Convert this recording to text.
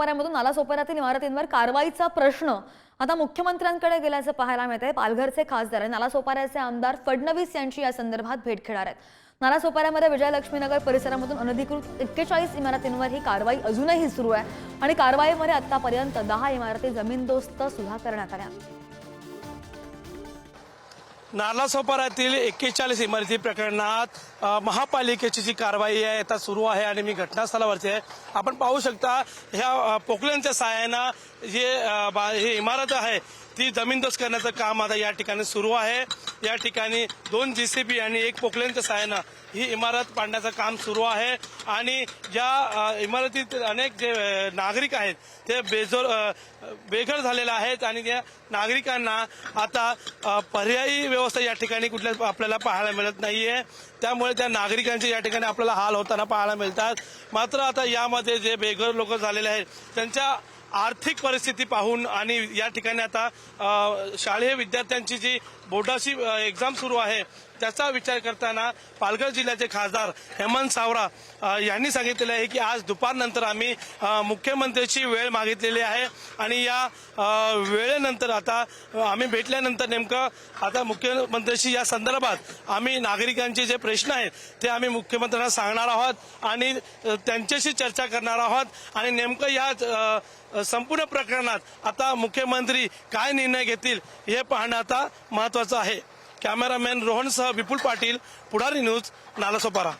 नालासोपाऱ्यामधून नालासोपाऱ्यातील इमारतींवर कारवाईचा प्रश्न. आता मुख्यमंत्र्यांकडे गेल्याचं पाहायला मिळत आहे पालघरचे खासदार आणि नालासोपाऱ्याचे आमदार फडणवीस यांची या संदर्भात भेट घेणार आहेत. नालासोपाऱ्यामध्ये विजयलक्ष्मीनगर परिसरामधून अनधिकृत एक्केचाळीस इमारतींवर ही कारवाई अजूनही सुरू आहे आणि कारवाईमध्ये आतापर्यंत दहा इमारती जमीनदोस्त सुद्धा करण्यात आल्या. नालासोपारातील एक्केचाळीस इमारती प्रकरणात महापालिकेची जी कारवाई आहे आता सुरू आहे आणि मी घटनास्थळावरती आहे. आपण पाहू शकता ह्या अ, पोकलेनच्या सहाय्यानं जे बा- ही इमारत आहे ती जमीनदोस्त करण्याचं काम आता या ठिकाणी सुरू आहे. या ठिकाणी दोन जीसीबी आणि एक पोकलेनच्या सहाय्यानं ही इमारत पाडण्याचं काम सुरू आहे. आणि या इमारतीत अनेक जे नागरिक आहेत ते बेजोर बेघर झालेले आहेत आणि त्या नागरिकांना आता पर्यायी व्यवस्था या ठिकाणी कुठल्या आपल्याला पाहायला मिळत नाहीये. त्यामुळे त्या नागरिकांचे या ठिकाणी आपल्याला हाल होताना पाहायला मिळतात. मात्र आता यामध्ये जे बेघर लोक झालेले आहेत त्यांच्या आर्थिक परिस्थिती पाहून आणि या ठिकाणी आता शालेय विद्यार्थ्यांची जी बोर्डाची एक्झाम सुरू आहे त्याचा विचार करताना पालघर जिल्ह्याचे खासदार हेमंत सावरा यांनी सांगितलेलं आहे की आज दुपारनंतर आम्ही अ, मुख्यमंत्र्याची वेळ मागितलेली आहे आणि या वेळेनंतर आता आम्ही भेटल्यानंतर नेमकं आता मुख्यमंत्र्यांशी या संदर्भात आम्ही नागरिकांचे जे प्रश्न आहेत ते आम्ही मुख्यमंत्र्यांना सांगणार आहोत आणि त्यांच्याशी चर्चा करणार आहोत आणि नेमकं या संपूर्ण प्रकरणात आता मुख्यमंत्री काय निर्णय घेतील हे पाहणं आता महत्वाचं आहे. कॅमेरामॅन रोहनसह विपुल पाटील पुढारी न्यूज नालासोपारा.